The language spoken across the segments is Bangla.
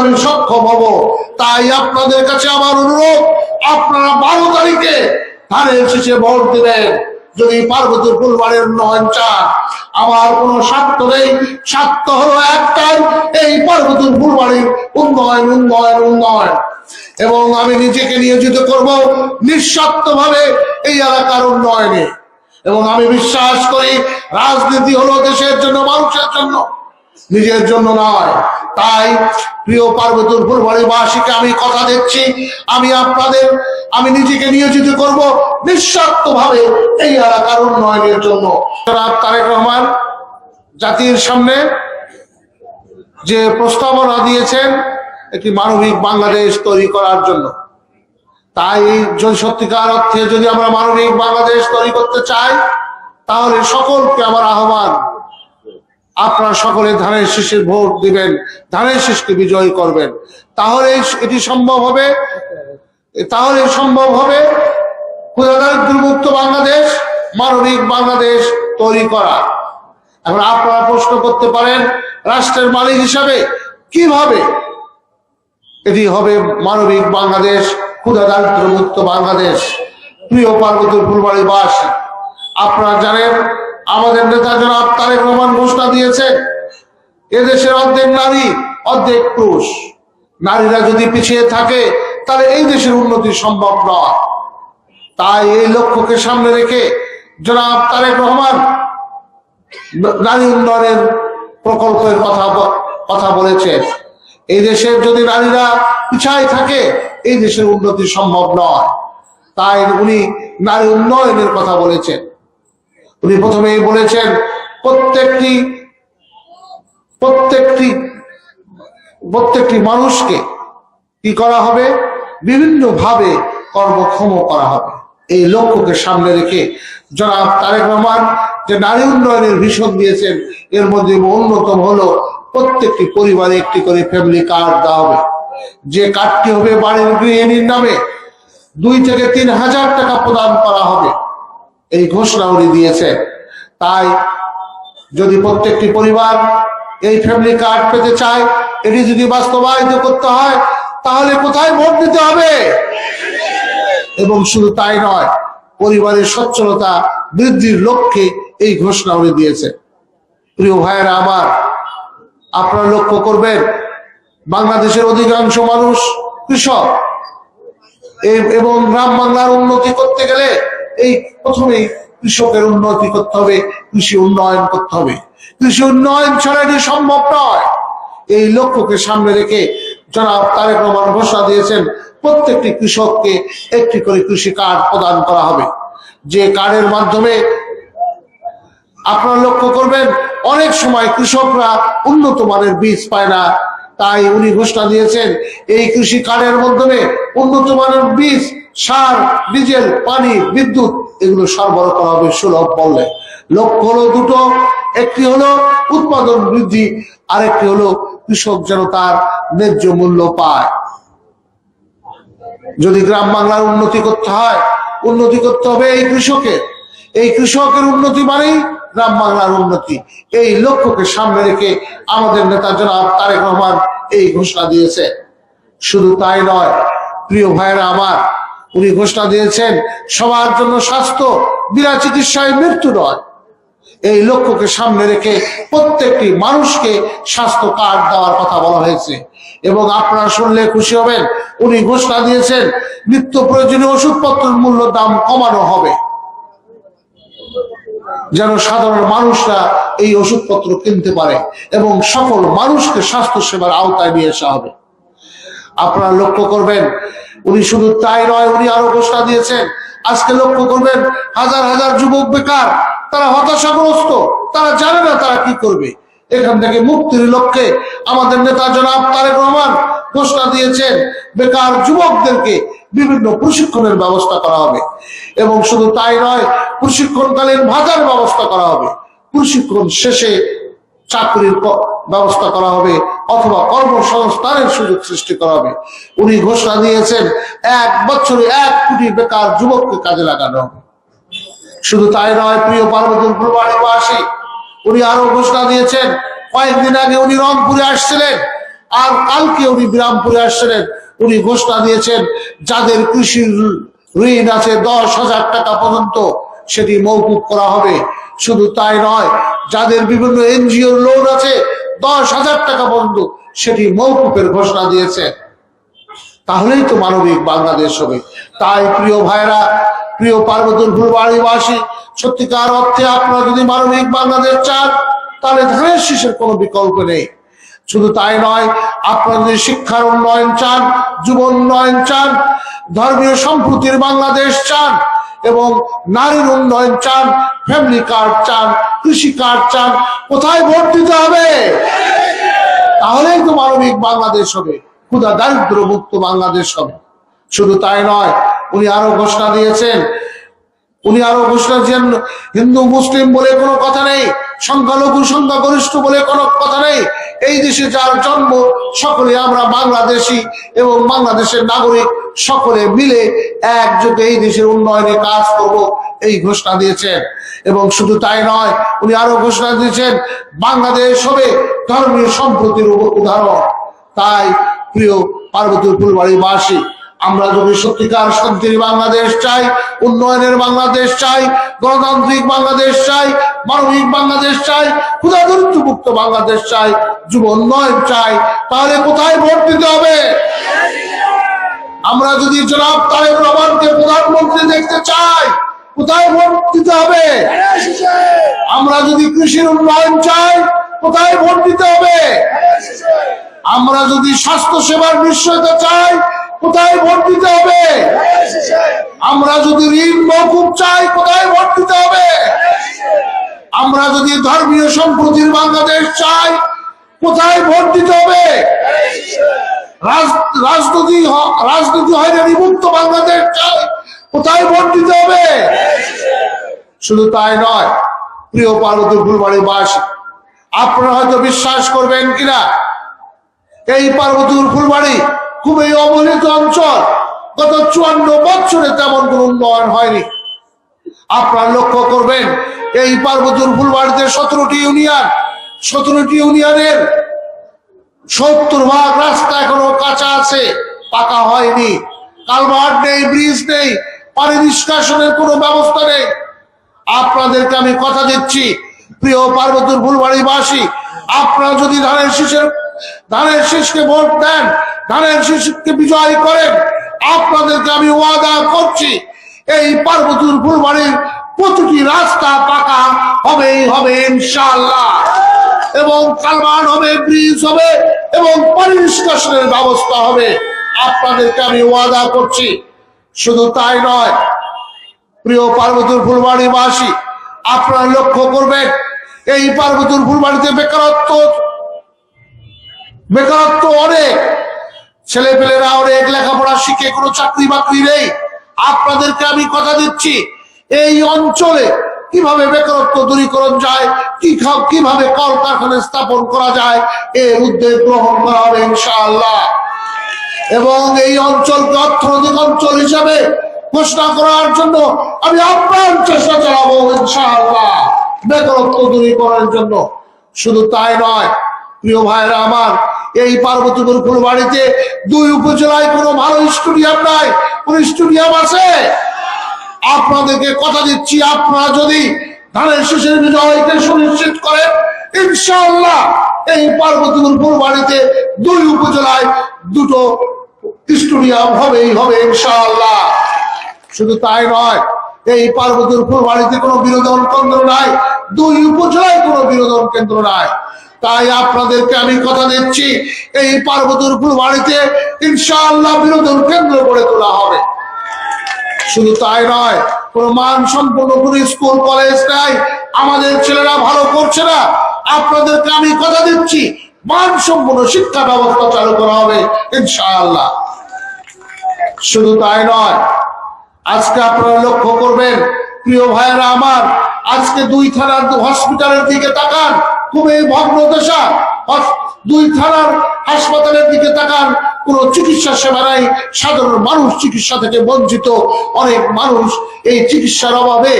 আমি সক্ষম হব। তাই আপনাদের কাছে আমার অনুরোধ, আপনারা বারো তারিখে ধানের শেষে ভোট দিবেন। যদি পার্বতীর ফুলবাড়ির উন্নয়ন চান, আমার কোনো স্বার্থ নেই। স্বার্থ হলো একটাই, এই পার্বতীর ফুলবাড়ির উন্নয়ন উন্নয়ন উন্নয়ন। এবং আমি নিজেকে নিয়োজিত করব নিঃস্বার্থ ভাবে এই এলাকার উন্নয়নে। এবং আমি বিশ্বাস করি, রাজনীতি হলো দেশের জন্য, মানুষের জন্য, নিজের জন্য নয়। তাই প্রিয় পার্বতীর ফুলবাড়িবাসীকে আমি কথা দিচ্ছি, আমি আপনাদের, আমি নিজেকে নিয়োজিত করব নিঃস্বার্থ ভাবে এই এলাকার উন্নয়নের জন্য। তারেক রহমান, জাতির সামনে যে প্রস্তাবনা দিয়েছেন, একটি মানবিক বাংলাদেশ তৈরি করার জন্য। তাই যদি সত্যিকার অর্থে যদি আমরা মানবিক বাংলাদেশ তৈরি করতে চাই, তাহলে সকলকে আমার আহ্বান আপনারা সকলে ধানের শীষের ভোট দিবেন, ধানের শীষকে বিজয়ী করবেন। তাহলে এটি সম্ভব হবে? তাহলে সম্ভব হবে ক্ষুদাদারিদ্রমুক্ত বাংলাদেশ, মানবিক বাংলাদেশ তৈরি করা। এখন আপনারা প্রশ্ন করতে পারেন, রাষ্ট্রের মালিক হিসাবে কীভাবে এটি হবে মানবিক বাংলাদেশ ক্ষুদা দারিদ্র বাংলাদেশ? প্রিয় পার্বতীর ফুলবাড়িবাসী আপনারা জানেন আমাদের নেতা জনাব তারেক রহমান ঘোষণা দিয়েছেন এদেশের অর্ধেক নারী, অর্ধেক পুরুষ। নারীরা যদি পিছিয়ে থাকে, তাহলে এই দেশের উন্নতি সম্ভব নয়। তাই এই লক্ষ্যকে সামনে রেখে জনাব তারেক রহমান নারী উন্নয়নের প্রকল্পের কথা কথা বলেছেন এই দেশের যদি নারীরা পিছায় থাকে, এই দেশের উন্নতি সম্ভব নয়। তাই উনি নারী উন্নয়নের কথা বলেছেন। উনি প্রথমেই বলেছেন, প্রত্যেকটি প্রত্যেকটি প্রত্যেকটি মানুষকে কি করা হবে? বিভিন্ন ভাবে কর্মক্ষম করা হবে। এই লক্ষ্যকে সামনে রেখে জনাব তারেক রহমান যে নারী উন্নয়নের ভীষণ দিয়েছেন, এর মধ্যে অন্যতম হলো প্রত্যেকটি পরিবারে একটি করে ফ্যামিলি কার্ড দেওয়া হবে। যে কার্ডটি হবে বাড়ির গৃহিণীর নামে দুই থেকে তিন হাজার টাকা প্রদান করা হবে। এই ঘোষণা উনি দিয়েছেন। তাই যদি প্রত্যেকটি পরিবার এই ফ্যামিলি কার্ড পেতে চায়, এটি যদি বাস্তবায়িত করতে হয়, তাহলে কোথায় ভোট দিতে হবে? এবং শুধু তাই নয়, পরিবারের সচ্ছলতা বৃদ্ধির লক্ষ্যে এই ঘোষণা উনি দিয়েছে প্রিয় ভাইয়েরা, আমার আপনারা লক্ষ্য করবেন, বাংলাদেশের অধিকাংশ মানুষ কৃষক। এবং গ্রাম বাংলার উন্নতি করতে গেলে এই প্রথমেই কৃষকের উন্নতি করতে হবে, কৃষি উন্নয়ন করতে হবে। কৃষি উন্নয়ন ছাড়া এটি সম্ভব নয়। এই লক্ষ্যকে সামনে রেখে জনাব তারেক রহমান ঘোষণা দিয়েছেন, প্রত্যেকটি কৃষককে একটি করে কৃষি কার্ড প্রদান করা হবে। যে কার্ডের মাধ্যমে আপনারা লক্ষ্য করবেন, অনেক সময় কৃষকরা উন্নত মানের বীজ পায় না। তাই উনি ঘোষণা দিয়েছেন, এই কৃষি কার্ডের মাধ্যমে উন্নত মানের বীজ সার, ডিজেল, পানি, বিদ্যুৎ, এগুলো সরবরাহ করা হবে সুলভ বললে লক্ষ্য হলো দুটো, একটি হলো উৎপাদন বৃদ্ধি, আরেকটি হলো কৃষক যেন তার ন্যায্য মূল্য পায়। যদি গ্রাম বাংলার উন্নতি করতে হয়, উন্নতি করতে হবে এই কৃষকের। এই কৃষকের উন্নতি মানেই গ্রাম বাংলার উন্নতি। এই লক্ষ্যকে সামনে রেখে আমাদের নেতা জনাব তারেক রহমান এই ঘোষণা দিয়েছে। শুধু তাই নয়, প্রিয় ভাইয়েরা আমার উনি ঘোষণা দিয়েছেন, সবার জন্য স্বাস্থ্য, বিনা চিকিৎসায় মৃত্যু নয়। এই লক্ষ্যকে সামনে রেখে প্রত্যেকটি মানুষকে স্বাস্থ্য কার্ড দেওয়ার কথা বলা হয়েছে। এবং আপনারা শুনলে খুশি হবেন, উনি ঘোষণা দিয়েছেন, নিত্য প্রয়োজনীয় ওষুধপত্রের মূল্য দাম কমানো হবে। যেন সাধারণ মানুষরা এই ওষুধপত্র কিনতে পারে এবং সকল মানুষকে স্বাস্থ্য সেবার আওতায় নিয়ে আসা হবে। আপনারা লক্ষ্য করবেন, উনি শুধু তাই নয়, উনি আরও ঘোষণা দিয়েছেন, আজকে লক্ষ্য করবেন, হাজার হাজার যুবক বেকার, তারা হতাশাগ্রস্ত, তারা জানে না তারা কি করবে। এখান থেকে মুক্তির লক্ষ্যে আমাদের নেতা জনাব তারেক রহমান ঘোষণা দিয়েছেন, বেকার যুবকদেরকে বিভিন্ন প্রশিক্ষণের ব্যবস্থা করা হবে। এবং শুধু তাই নয়, প্রশিক্ষণকালীন ভাতার ব্যবস্থা করা হবে। প্রশিক্ষণ শেষে চাকরির ব্যবস্থা করা হবে অথবা কর্মসংস্থানের সুযোগ সৃষ্টি করা হবে। উনি ঘোষণা দিয়েছেন, এক বছরে এক কোটি বেকার যুবককে কাজে লাগানো হবে। শুধু তাই নয়, প্রিয় পার্বতীর ফুলবাড়িবাসী উনি আরও ঘোষণা দিয়েছেন, কয়েকদিন আগে উনি রংপুরে আসছিলেন, আর কালকে উনি বিরামপুরে আসছিলেন। উনি ঘোষণা দিয়েছেন, যাদের কৃষির ঋণ আছে দশ হাজার টাকা পর্যন্ত সেটি মৌকুব করা হবে। শুধু তাই নয়, যাদের বিভিন্ন এনজিওর লোন আছে, দশ হাজার টাকা পর্যন্ত সেটি মৌকুফের ঘোষণা দিয়েছে। তাহলেই তো মানবিক বাংলাদেশ হবে। তাই প্রিয় ভাইরা প্রিয় পার্বতীর ফুলবাড়িবাসী সত্যিকার অর্থে আপনারা যদি মানবিক বাংলাদেশ চান, তাহলে ধানের শীষের কোনো বিকল্প নেই। শুধু তাই নয়, আপনারা যদি শিক্ষার উন্নয়ন চান, যুব উন্নয়ন চান, ধর্মীয় সম্প্রীতির বাংলাদেশ চান এবং নারীর উন্নয়ন চান ফ্যামিলি কার্ড চান, কৃষি কার্ড চান, কোথায় ভোট দিতে হবে? তাহলেই তো মানবিক বাংলাদেশ হবে, ক্ষুধা দারিদ্র মুক্ত বাংলাদেশ হবে। শুধু তাই নয়, উনি আরও ঘোষণা দিয়েছেন উনি আরও ঘোষণা দিয়েছেন হিন্দু মুসলিম বলে কোনো কথা নেই, সংখ্যালঘু, সংখ্যাগরিষ্ঠ বলে কোনো কথা নেই। এই দেশে যার জন্ম সকলে আমরা বাংলাদেশি এবং বাংলাদেশের নাগরিক সকলে মিলে একযোগে এই দেশের উন্নয়নে কাজ করব এই ঘোষণা দিয়েছেন। এবং শুধু তাই নয়, উনি আরও ঘোষণা দিয়েছেন, বাংলাদেশ হবে ধর্মীয় সম্প্রতির উদাহরণ। তাই প্রিয় পার্বতীর ফুলবাড়িবাসী আমরা যদি সত্যিকার শান্তির বাংলাদেশ চাই, উন্নয়নের বাংলাদেশ চাই, গণতান্ত্রিক বাংলাদেশ চাই, মানবিক বাংলাদেশ চাই ক্ষুদাদরিদ্র মুক্ত বাংলাদেশ চাই, যুব উন্নয়ন চাই, তাহলে কোথায় ভোট দিতে হবে? আমরা যদি জনাব তারেক রহমানকে প্রধানমন্ত্রী দেখতে চাই, কোথায় ভোট দিতে হবে? আমরা যদি কৃষির উন্নয়ন চাই, কোথায় ভোট দিতে হবে? আমরা যদি স্বাস্থ্য সেবার নিশ্চয়তা চাই কোথায় ভোট দিতে হবে? আমরা যদি ঋণ মৌকুব চাই, কোথায় ভোট দিতে হবে? আমরা যদি ধর্মীয় সম্প্রতির বাংলাদেশ চাই, কোথায় ভোট দিতে হবে? রাজ- রাজনীতি রাজনীতি হয়রানি মুক্ত বাংলাদেশ চাই, কোথায় ভোট দিতে হবে? শুধু তাই নয়, প্রিয় পার্বতী ফুলবাড়ি বাস, আপনারা হয়তো বিশ্বাস করবেন কিনা? এই পার্বতীর ফুলবাড়ি খুবই অবহেলিত অঞ্চল। গত চুয়ান্ন বছরে তেমন কোন উন্নয়ন হয়নি। আপনারা লক্ষ্য করবেন, এই পার্বতীর ফুলবাড়িতে সতেরোটি ইউনিয়ন। সতেরোটি ইউনিয়নের সত্তর ভাগ রাস্তা এখনও কাঁচা আছে, পাকা হয়নি। কালভার্ট নেই, ব্রিজ নেই, পানি নিষ্কাশনের কোনো ব্যবস্থা নেই। আপনাদেরকে আমি কথা দিচ্ছি, প্রিয় পার্বতীর ফুলবাড়িবাসী আপনারা যদি ধানের শীষের ধানের শীষকে ভোট দেন ধানের শীষকে বিজয় করেন। আপনাদেরকে আমি ওয়াদা করছি, এই পার্বতীর ফুলবাড়ির প্রতিটি রাস্তা পাকা হবেই হবে ইনশাআল্লাহ। এবং কালভার্ট হবে, ব্রিজ হবে, এবং পানি নিষ্কাশনের ব্যবস্থা হবে। আপনাদেরকে আমি ওয়াদা করছি। শুধু তাই নয়, প্রিয় পার্বতীর ফুলবাড়িবাসী আপনারা লক্ষ্য করবেন, এই পার্বতীর ফুলবাড়িতে বেকারত্ব বেকারত্ব অনেক। ছেলে পেলেরা অনেক লেখাপড়া শিখে কোনো চাকরি বাকরি নেই। আপনাদেরকে আমি কথা দিচ্ছি, এই অঞ্চলে কীভাবে বেকারত্ব দূরীকরণ যায়, কি কীভাবে কলকারখানা স্থাপন করা যায়, এর উদ্যোগ গ্রহণ করা হবে ইনশাআল্লাহ। এবং এই অঞ্চলকে অর্থনৈতিক অঞ্চল হিসাবে ঘোষণা করার জন্য আমি আপ্রাণ চেষ্টা চালাবো ইনশাআল্লাহ বেকারত্ব দূরীকরণের জন্য। শুধু তাই নয়, প্রিয় ভাইরা আমার এই পার্বতীপুর ফুলবাড়িতে দুই উপজেলায় কোনো ভালো স্টুডিয়াম নাই, কোন স্টুডিয়াম আছে? আপনাদেরকে কথা দিচ্ছি, আপনারা যদি ধানের শেষের বিজয়কে সুনিশ্চিত করেন, ইনশাআল্লাহ এই পার্বতীপুর ফুলবাড়িতে দুই উপজেলায় দুটো স্টেডিয়াম হবেই হবে, ইনশাআল্লাহ। শুধু তাই নয়, এই পার্বতীর ফুলবাড়িতে কোনো বিনোদন কেন্দ্র নাই, দুই উপজেলায় কোনো বিনোদন কেন্দ্র নাই। তাই আপনাদেরকে আমি কথা দিচ্ছি, এই পার্বতীর ফুলবাড়িতে ইনশাআল্লাহ বিনোদন কেন্দ্র গড়ে তোলা হবে। শুধু তাই নয়, কোন মান সম্পূর্ণ কোন স্কুল, কলেজ নাই, আমাদের ছেলেরা ভালো করছে না। আপনাদেরকে আমি কথা দিচ্ছি মান সম্পন্ন শিক্ষা ব্যবস্থা চালু করা হবে ইনশাআল্লাহ। শুধু তাই নয়, আজকে আপনারা লক্ষ্য করবেন, প্রিয় ভাইয়েরা আমার, আজকে দুই থানার হসপিটালের দিকে তাকান। খুবই ভগ্ন দশা দুই থানার হাসপাতালের দিকে তাকান কোনো চিকিৎসা সেবা নাই সাধারণ মানুষ চিকিৎসা থেকে বঞ্চিত। অনেক মানুষ এই চিকিৎসার অভাবে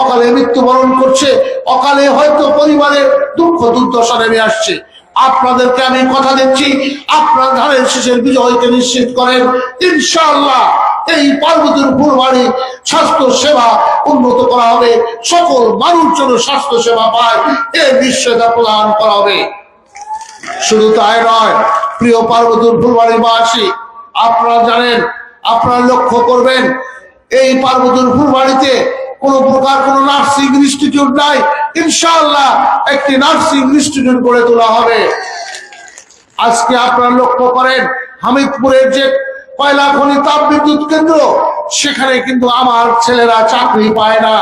অকালে মৃত্যুবরণ করছে। অকালে হয়তো পরিবারের দুঃখ দুর্দশা নেমে আসছে। আপনাদেরকে আমি কথা দিচ্ছি, আপনার ধানের শেষের বিজয়কে নিশ্চিত করেন। ইনশাআল্লাহ। এই পার্বতীর ফুলবাড়ি স্বাস্থ্য সেবা উন্নত করা হবে। সকল মানুষ যেন স্বাস্থ্য সেবা পায় এর নিশ্চয়তা প্রদান করা হবে। শুধু তাই নয়, প্রিয় পার্বতীর ফুলবাড়িবাসী, আপনারা জানেন, আপনারা লক্ষ্য করবেন, এই পার্বতীর ফুলবাড়িতে কোনো প্রকার কোনো নার্সিং ইনস্টিটিউট নাই। ইনশাআল্লাহ একটি নার্সিং ইনস্টিটিউট গড়ে তোলা হবে। আজকে আপনারা লক্ষ্য করেন, হামিদপুরের যে কয়লা খনি তাপ বিদ্যুৎ কেন্দ্র। সেখানে কিন্তু আমার ছেলেরা চাকরি পায় না।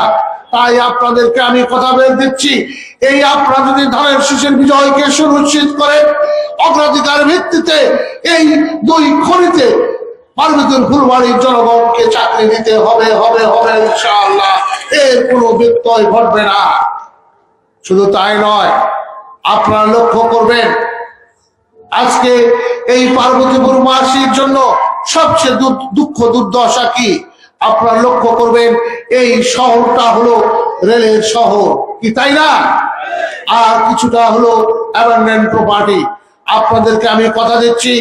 তাই আপনাদেরকে আমি কথা বলে দিচ্ছি। এই আপনারা যদি ধানের শীষের বিজয়কে সুনিশ্চিত করে অগ্রাধিকার ভিত্তিতে এই দুই খনিতে জনগণকে চাকরি দিতে হবে হবে হবে, ইনশাআল্লাহ। এর কোনো ব্যত্যয় ঘটবে না। শুধু তাই নয়, আপনারা লক্ষ্য করবেন আজকে এই পার্বতীপুর মাসির জন্য সবচেয়ে দুঃখ দুর্দশা কি? আপনারা লক্ষ্য করবেন, এই শহরটা হলো রেলের শহর। কি তাই না? আর কিছুটা হলো প্রপার্টি আপনাদেরকে আমি কথা দিচ্ছি,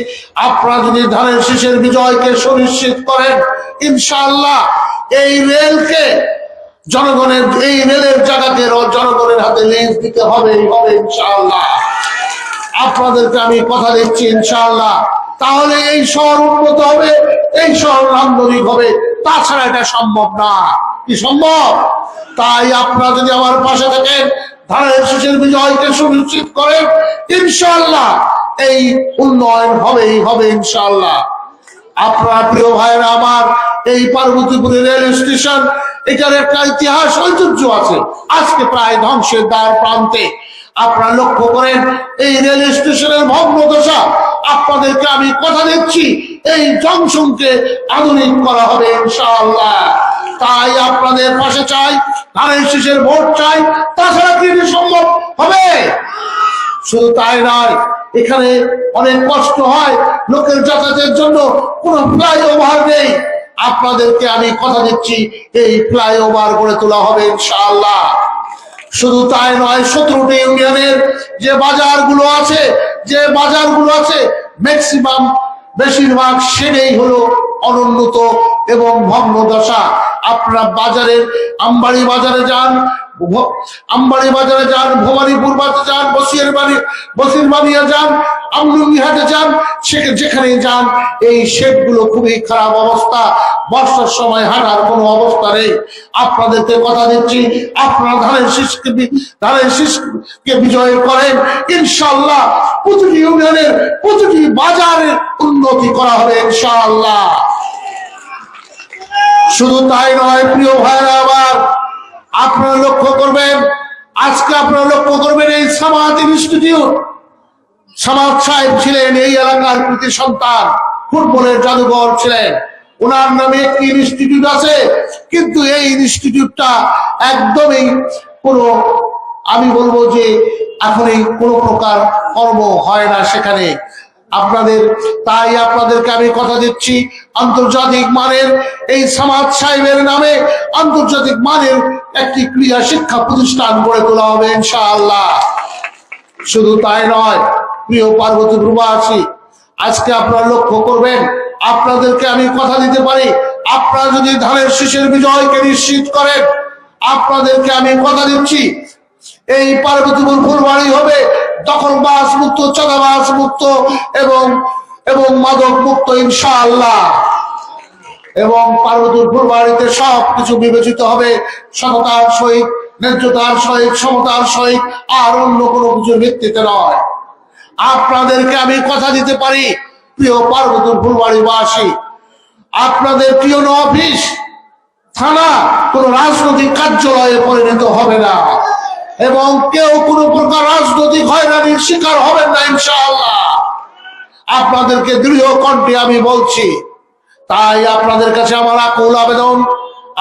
আপনারা যদি ধানের শীষের বিজয়কে সুনিশ্চিত করেন, ইনশাআল্লাহ এই রেলকে জনগণের, এই রেলের জায়গাকে জনগণের হাতে লিজ দিতে হবে হবে ইনশাআল্লাহ। আপনাদেরকে আমি কথা দিচ্ছি ইনশাল্লাহ তাহলে এই শহর উন্নত হবে, এই শহর নান্দনিক হবে, তাছাড়া এটা সম্ভব না। কি সম্ভব? তাই আপনারা যদি আমার পাশে থাকেন, ধানের শীষের বিজয়কে সুনিশ্চিত করেন ইনশাল্লাহ এই উন্নয়ন হবেই হবে ইনশাল্লাহ আপনার প্রিয় ভাইরা আমার এই পার্বতীপুরে রেল স্টেশন, এটার একটা ইতিহাস ঐতিহ্য আছে। আজকে প্রায় ধ্বংসের দ্বার প্রান্তে। আপনারা লক্ষ্য করেন, এই রেল স্টেশনের ভগ্ন দশা। আপনাদেরকে আমি কথা দিচ্ছি, এই জংশনকে আধুনিক করা হবে ইনশাআল্লাহ। তাই আপনাদের পাশে চাই, ধানের শীষের ভোট চাই, তাছাড়া কি সম্ভব হবে। শুধু তাই নয়, এখানে অনেক কষ্ট হয়, লোকের যাতায়াতের জন্য কোনো ফ্লাইওভার নেই। আপনাদেরকে আমি কথা দিচ্ছি, এই ফ্লাইওভার গড়ে তোলা হবে ইনশাআল্লাহ। শুধু তাই নয় সতেরোটি ইউনিয়নের যে বাজারগুলো আছে, যে বাজারগুলো আছে ম্যাক্সিমাম বেশিরভাগ সেটাই হলো অনুন্নত এবং ভগ্ন দশা আপনারা বাজারের, আমবাড়ি বাজারে যান বাজারে যান, ভবানীপুর বাজারে যান বাড়ি, বসির বাড়িয়া যান যান যেখানে যান, এই খুবই খারাপ অবস্থা। বর্ষার সময় হাঁটার কোনো অবস্থা নেই। কথা দিচ্ছি ধানের ধানের বিজয় করেন। ইনশাআল্লাহ প্রতিটি ইউনিয়নের, প্রতিটি বাজারের উন্নতি করা হবে ইনশাল্লাহ শুধু তাই নয়, প্রিয় ভাইরা আবার আপনারা লক্ষ্য করবেন, আজকে আপনারা লক্ষ্য করবেন এই সমাজ ইনস্টিটিউট, সমাজ সাহেব ছিলেন এই এলাকার কৃতি সন্তান, ফুটবলের জাদুঘর ছিলেন। ওনার নামে একটি ইনস্টিটিউট আছে, কিন্তু এই ইনস্টিটিউটটা একদমই কোনো, আমি বলব যে এখন এই কোনো প্রকার কর্ম হয় না সেখানে। আপনাদের, তাই আপনাদেরকে আমি কথা দিচ্ছি আন্তর্জাতিক মানের এই সমাজ সাহেবের নামে আন্তর্জাতিক মানের একটি ক্রিয়া শিক্ষা প্রতিষ্ঠান গড়ে তোলা হবে ইনশাআল্লাহ। শুধু তাই নয়, প্রিয় পার্বতী প্রবাসী, আজকে আপনারা লক্ষ্য করবেন, আপনাদেরকে আমি কথা দিতে পারি, আপনারা যদি ধানের শীষের বিজয়কে নিশ্চিত করেন, আপনাদেরকে আমি কথা দিচ্ছি, এই পার্বতীপুর ফুলবাড়ি হবে দখল বাস মুক্ত চাঁদাবাস মুক্ত এবং এবং মাদক মুক্ত, ইনশাআল্লাহ। এবং পার্বতীর ফুলবাড়িতে সব কিছু বিবেচিত হবে। সততার সহিত, ন্যায্যতার সহিত, সমতার সহিত, আর অন্য কোনো কিছুর ভিত্তিতে নয়। আপনাদেরকে আমি কথা দিতে পারি, প্রিয় পার্বতীর ফুলবাড়িবাসী আপনাদের প্রিয় অফিস থানা কোন রাজনৈতিক কার্যালয়ে পরিণত হবে না। এবং কেউ কোনো প্রকার রাজনৈতিক হয়রানির শিকার হবেন না, ইনশাআল্লাহ। আপনাদেরকে দৃঢ় কণ্ঠে আমি বলছি, তাই আপনাদের কাছে আমার আকুল আবেদন।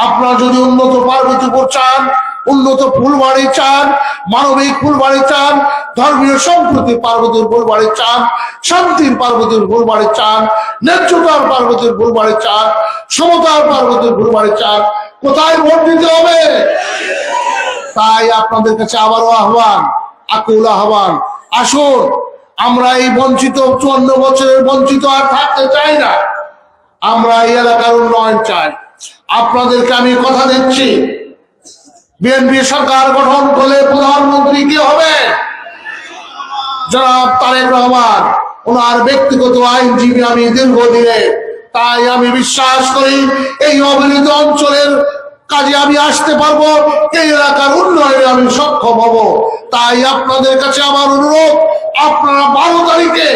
আপনারা যদি উন্নত পার্বতীপুর চান, উন্নত ফুলবাড়ি চান, মানবিক ফুলবাড়ি চান, ধর্মীয় সম্প্রীতি পার্বতীর ফুলবাড়ি চান, শান্তির পার্বতীর ফুলবাড়ি চান, ন্যায্যতার পার্বতীর ফুলবাড়ি চান, সমতার পার্বতীর ফুলবাড়ি চান, কোথায় ভোট দিতে হবে? তাই আপনাদের কাছে আবারও আহ্বান, আকুল আহ্বান। আসুন, আমরা এই বঞ্চিত চুয়ান্ন বছরের বঞ্চিত আর থাকতে চাই না। আমরা এই এলাকার উন্নয়ন চাই। আপনাদেরকে আমি কথা দিচ্ছি। বিএনপি সরকার গঠন করলে প্রধানমন্ত্রী কি হবে? জনাব তারেক রহমান, ওনার ব্যক্তিগত আইনজীবী আমি দীর্ঘদিনে, তাই আমি বিশ্বাস করি এই অবহেলিত অঞ্চলের কাজে আমি আসতে পারব, এই এলাকার উন্নয়নে আমি সক্ষম হব। তাই আপনাদের কাছে আমার অনুরোধ, আপনারা বারো তারিখে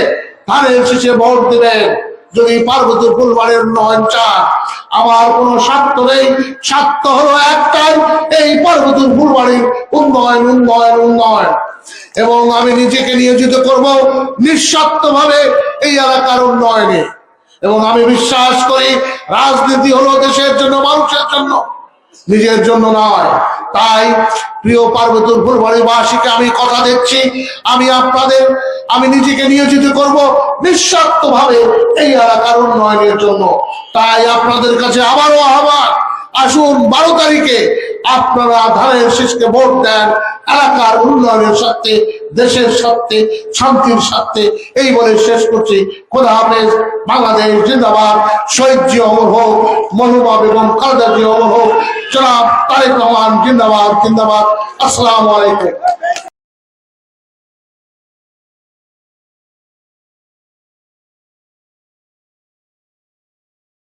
ধানের শেষে ভোট দিবেন। যদি পার্বতী ফুলবাড়ির উন্নয়ন চান, আমার কোনো স্বার্থ নেই। স্বার্থ হলো একটাই, এই পার্বতী ফুলবাড়ির উন্নয়ন উন্নয়ন উন্নয়ন। এবং আমি নিজেকে নিয়োজিত করব নিঃস্বার্থ ভাবে এই এলাকার উন্নয়নে। এবং আমি বিশ্বাস করি, রাজনীতি হলো দেশের জন্য, মানুষের জন্য। নিজের জন্য নয়। তাই প্রিয় পার্বতীর ফুলবাড়িবাসীকে আমি কথা দিচ্ছি। আমি আপনাদের, আমি নিজেকে নিয়োজিত করব নিঃস্বার্থ ভাবে এই এলাকার উন্নয়নের জন্য। তাই আপনাদের কাছে আবারও আহ্বান। আসুন বারো তারিখে আপনারা ধানের শীষকে ভোট দেন, এলাকার উন্নয়নের সাথে দেশের সাথে শান্তির সাথে এই বলে শেষ করছি। খোদা হাফেজ, বাংলাদেশ জিন্দাবাদ। শহীদ জি অমর হোক মনুমা বেগম খালেদা জি অমর হোক। জনাব তারেক রহমান জিন্দাবাদ জিন্দাবাদ। আসসালামু আলাইকুম।